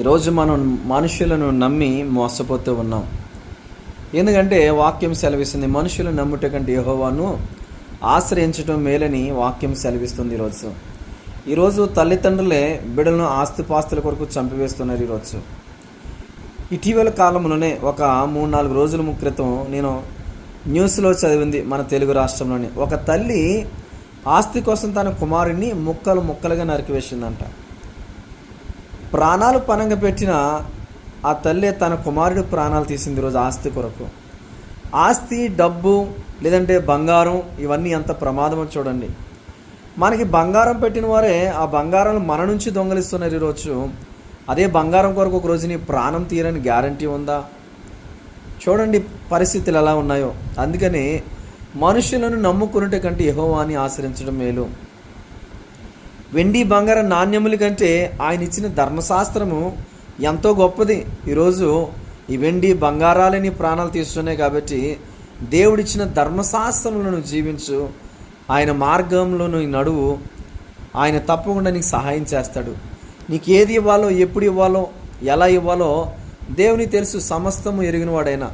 ఈరోజు మనం మనుషులను నమ్మి మోసపోతూ ఉన్నాం. ఎందుకంటే వాక్యం సెలవిస్తుంది మనుషులు నమ్ముట కంటే యహోవాను ఆశ్రయించడం మేలని వాక్యం సెలవిస్తుంది ఈరోజు. ఈరోజు తల్లిదండ్రులే బిడ్డలను ఆస్తిపాస్తుల కొరకు చంపివేస్తున్నారు ఈరోజు. ఇటీవల కాలంలోనే ఒక మూడు నాలుగు రోజుల క్రితం నేను న్యూస్లో చదివింది మన తెలుగు రాష్ట్రంలోని. ఒక తల్లి ఆస్తి కోసం తన కుమారుడిని ముక్కలు ముక్కలుగా నరికివేసిందంట ప్రాణాలు పనంగా పెట్టిన ఆ తల్లే తన కుమారుడు ప్రాణాలు తీసింది ఈరోజు ఆస్తి కొరకు. ఆస్తి డబ్బు లేదంటే బంగారం ఇవన్నీ ఎంత ప్రమాదమో చూడండి. మనకి బంగారం పెట్టిన వారే ఆ బంగారం మన నుంచి దొంగలిస్తున్నారు ఈరోజు. అదే బంగారం కొరకు ఒకరోజు నీ ప్రాణం తీరని గ్యారంటీ ఉందా? చూడండి పరిస్థితులు ఎలా ఉన్నాయో. అందుకని మనుషులను నమ్ముకున్నట్టు కంటే యహోవాని ఆశ్రయించడం మేలు. వెండి బంగారం నాణ్యముల కంటే ఆయన ఇచ్చిన ధర్మశాస్త్రము ఎంతో గొప్పది. ఈరోజు ఈ వెండి బంగారాలని ప్రాణాలు తీస్తున్నాయి కాబట్టి దేవుడిచ్చిన ధర్మశాస్త్రములను జీవించు. ఆయన మార్గంలో నువ్వు నడువు. ఆయన తప్పకుండా నీకు సహాయం చేస్తాడు. నీకు ఏది ఇవ్వాలో ఎప్పుడు ఇవ్వాలో ఎలా ఇవ్వాలో దేవుని తెలుసు సమస్తము ఎరిగిన వాడైనా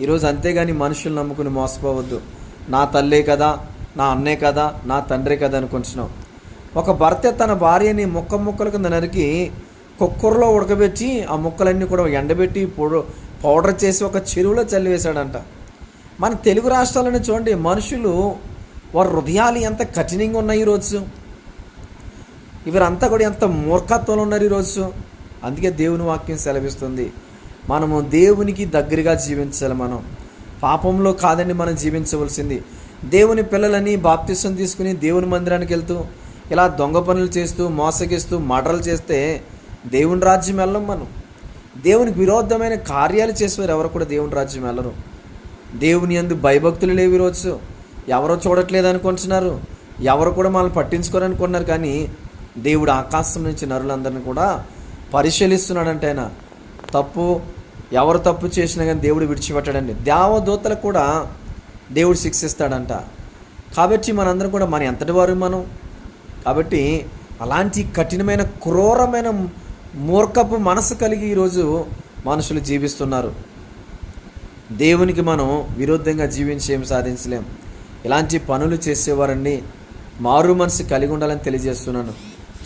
ఈరోజు అంతేగాని మనుషులు నమ్ముకుని మోసపోవద్దు. నా తల్లే కదా నా అన్నే కదా నా తండ్రే కదా అనుకుంటున్నావు. ఒక భర్త తన భార్యని ముక్క ముక్కల కింద నరికి కుక్కర్లో ఉడకబెట్టి ఆ ముక్కలన్నీ కూడా ఎండబెట్టి పొడ పౌడర్ చేసి ఒక చెరువులో చల్లివేశాడంట. మన తెలుగు రాష్ట్రాలను చూడండి మనుషులు వారి హృదయాలు ఎంత కఠినంగా ఉన్నాయి ఈరోజు ఇవరంతా కూడా ఎంత మూర్ఖత్వంలో ఉన్నారు ఈరోజు అందుకే దేవుని వాక్యం సెలవిస్తుంది. మనము దేవునికి దగ్గరగా జీవించాలి మనం. పాపంలో కాదండి మనం జీవించవలసింది. దేవుని పిల్లలని బాప్తిసం తీసుకుని దేవుని మందిరానికి వెళ్తూ ఇలా దొంగ పనులు చేస్తూ మోసగిస్తూ మటలు చేస్తే దేవుని రాజ్యం వెళ్ళం మనం. దేవునికి విరోధమైన కార్యాలు చేసేవారు ఎవరు కూడా దేవుని రాజ్యం వెళ్ళరు దేవుని ఎందు భయభక్తులు లేవు ఈరోజు. ఎవరో చూడట్లేదు అనుకుంటున్నారు. ఎవరు కూడా మనల్ని పట్టించుకోరనుకుంటున్నారు కానీ దేవుడు ఆకాశం నుంచి నరులందరిని కూడా పరిశీలిస్తున్నాడంటే ఆయన. తప్పు ఎవరు తప్పు చేసినా కానీ దేవుడు విడిచిపెట్టాడండి. దేవదూతలకు కూడా దేవుడు శిక్షిస్తాడంట. కాబట్టి మనందరం కూడా మన ఎంతటి వారు మనం? కాబట్టి అలాంటి కఠినమైన క్రూరమైన మూర్ఖపు మనసు కలిగి ఈరోజు మనుషులు జీవిస్తున్నారు. దేవునికి మనం విరుద్ధంగా జీవించి ఏం సాధించలేం. ఇలాంటి పనులు చేసేవారండి మారు మనసు కలిగి ఉండాలని తెలియజేస్తున్నాను.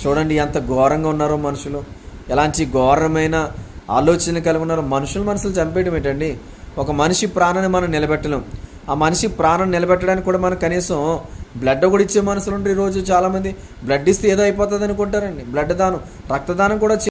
చూడండి ఎంత ఘోరంగా ఉన్నారో మనుషులు. ఎలాంటి ఘోరమైన ఆలోచన కలిగి ఉన్నారో మనుషుల మనసులు చంపేయడం ఏంటండి? ఒక మనిషి ప్రాణాన్ని మనం నిలబెట్టలేం. ఆ మనిషి ప్రాణం నిలబెట్టడానికి కూడా మనం కనీసం బ్లడ్ కూడా ఇచ్చే మనుషులు ఉంటారు ఈరోజు చాలామంది బ్లడ్ ఇస్తే ఏదో అయిపోతుంది అనుకుంటారండి. బ్లడ్ దానం రక్తదానం కూడా